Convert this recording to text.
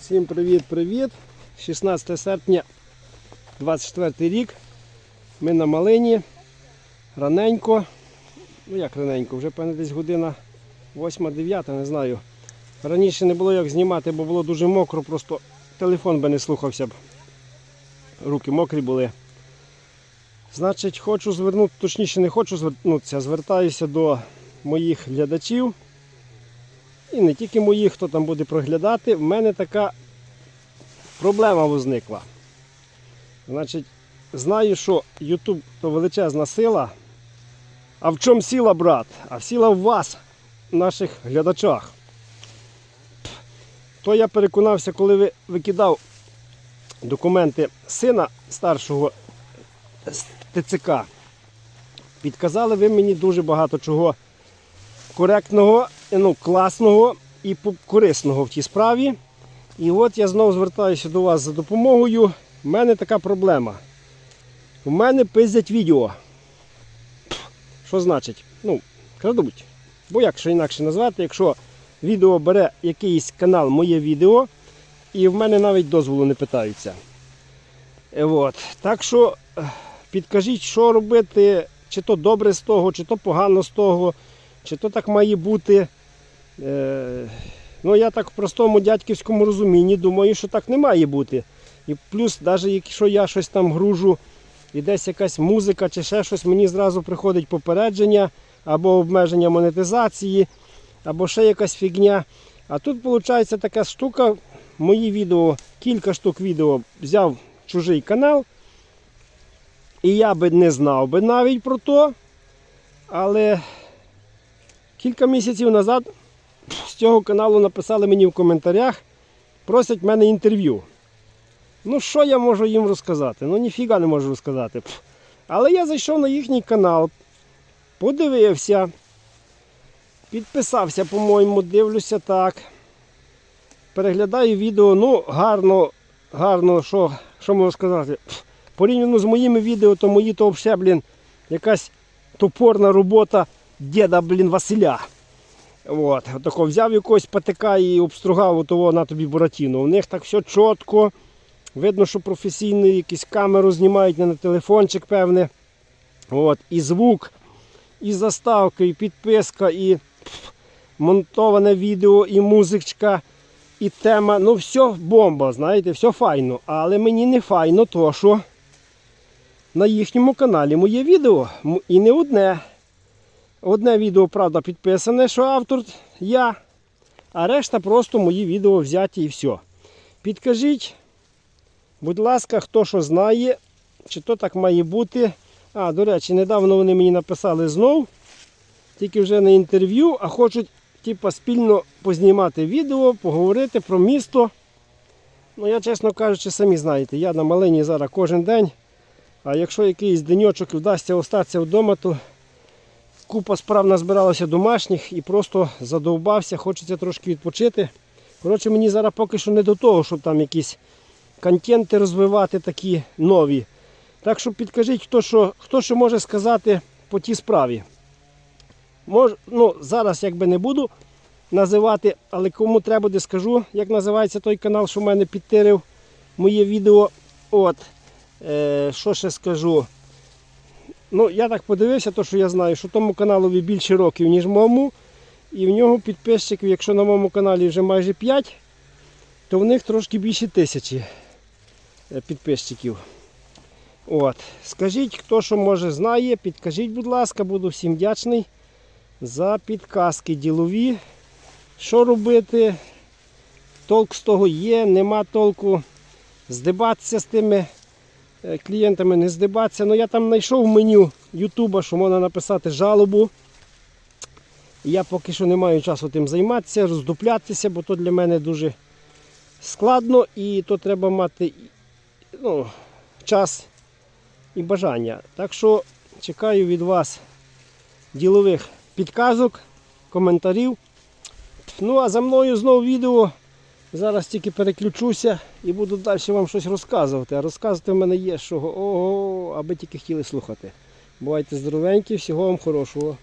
Всім привіт-привіт! 16 серпня 24 рік. Ми на малині. Раненько. Ну як раненько, вже певне десь година 8-9, не знаю. Раніше не було як знімати, бо було дуже мокро, просто телефон би не слухався б. Руки мокрі були. Значить, хочу звернути, точніше не хочу звернутися, звертаюся до моїх глядачів. І не тільки моїх, хто там буде проглядати, в мене така проблема возникла. Значить, знаю, що YouTube то величезна сила. А в чому сила, брат? А сила в вас, наших глядачах. То я переконався, коли ви викидав документи сина старшого ТЦК. Підказали ви мені дуже багато чого коректного, ну, класного і корисного в тій справі. І от я знову звертаюся до вас за допомогою. У мене така проблема. У мене пиздять відео. Що значить? Ну, крадуть. Бо як ще інакше назвати, якщо відео бере якийсь канал моє відео, і в мене навіть дозволу не питаються. Е, От. Так що е, підкажіть, що робити, чи то добре з того, чи то погано з того, чи то так має бути. Е, ну, я так в простому дядьківському розумінні думаю, що так не має бути. І плюс, навіть якщо я щось там гружу, і десь якась музика чи ще щось, мені зразу приходить попередження або обмеження монетизації, або ще якась фігня. А тут виходить така штука, мої відео, кілька штук відео взяв чужий канал. І я би не знав би навіть про то. Але кілька місяців назад цього каналу написали мені в коментарях, просять мене інтерв'ю. Ну, що я можу їм розказати? Ну, ніфіга не можу розказати. Але я зайшов на їхній канал, подивився, підписався, по-моєму, дивлюся так. Переглядаю відео, ну, гарно, гарно, що, що можу сказати. Порівняно з моїми відео, то мої то взагалі, блін, якась топорна робота діда, блін, Василя. От, отако взяв якогось патика і обстругав отого на тобі буратіну. У них так все чітко. Видно, що професійно якісь камеру знімають не на телефончик, певне. От, і звук, і заставка, і підписка, і монтоване відео, і музичка, і тема. Ну, все бомба, знаєте, все файно. Але мені не файно то, що на їхньому каналі моє відео. І не одне. Одне відео, правда, підписане, що автор я, а решта просто мої відео взяті і все. Підкажіть, будь ласка, хто що знає, чи то так має бути. А, до речі, недавно вони мені написали знов, тільки вже не інтерв'ю, а хочуть типа, спільно познімати відео, поговорити про місто. Ну, я, чесно кажучи, самі знаєте, я на малині зараз кожен день. А якщо якийсь деньочок вдасться остатися вдома, то купа справ назбиралося домашніх і просто задовбався, хочеться трошки відпочити. Коротше, мені зараз поки що не до того, щоб там якісь контенти розвивати такі нові. Так що підкажіть, хто що, хто що може сказати по тій справі. Мож, ну, зараз якби не буду називати, але кому треба буде скажу, як називається той канал, що в мене підтирив моє відео. От. Е, що ще скажу? Ну, я так подивився, то, що я знаю, що тому каналові більше років, ніж моєму. І в нього підписчиків, якщо на моєму каналі вже майже 5, то в них трошки більше тисячі е, підписчиків. От. Скажіть, хто що може знає, підкажіть, будь ласка, буду всім вдячний за підказки ділові. Що робити? Толк з того є, нема толку. Здибатися з тими клієнтами, не здибатися. Ну я там знайшов меню Ютуба, що можна написати жалобу. Я поки що не маю часу тим займатися, роздуплятися, бо то для мене дуже складно і то треба мати ну, час і бажання. Так що чекаю від вас ділових підказок, коментарів. Ну а за мною знову відео. Зараз тільки переключуся і буду далі вам щось розказувати. А розказувати в мене є що. Ого, аби тільки хотіли слухати. Бувайте здоровенькі, всього вам хорошого.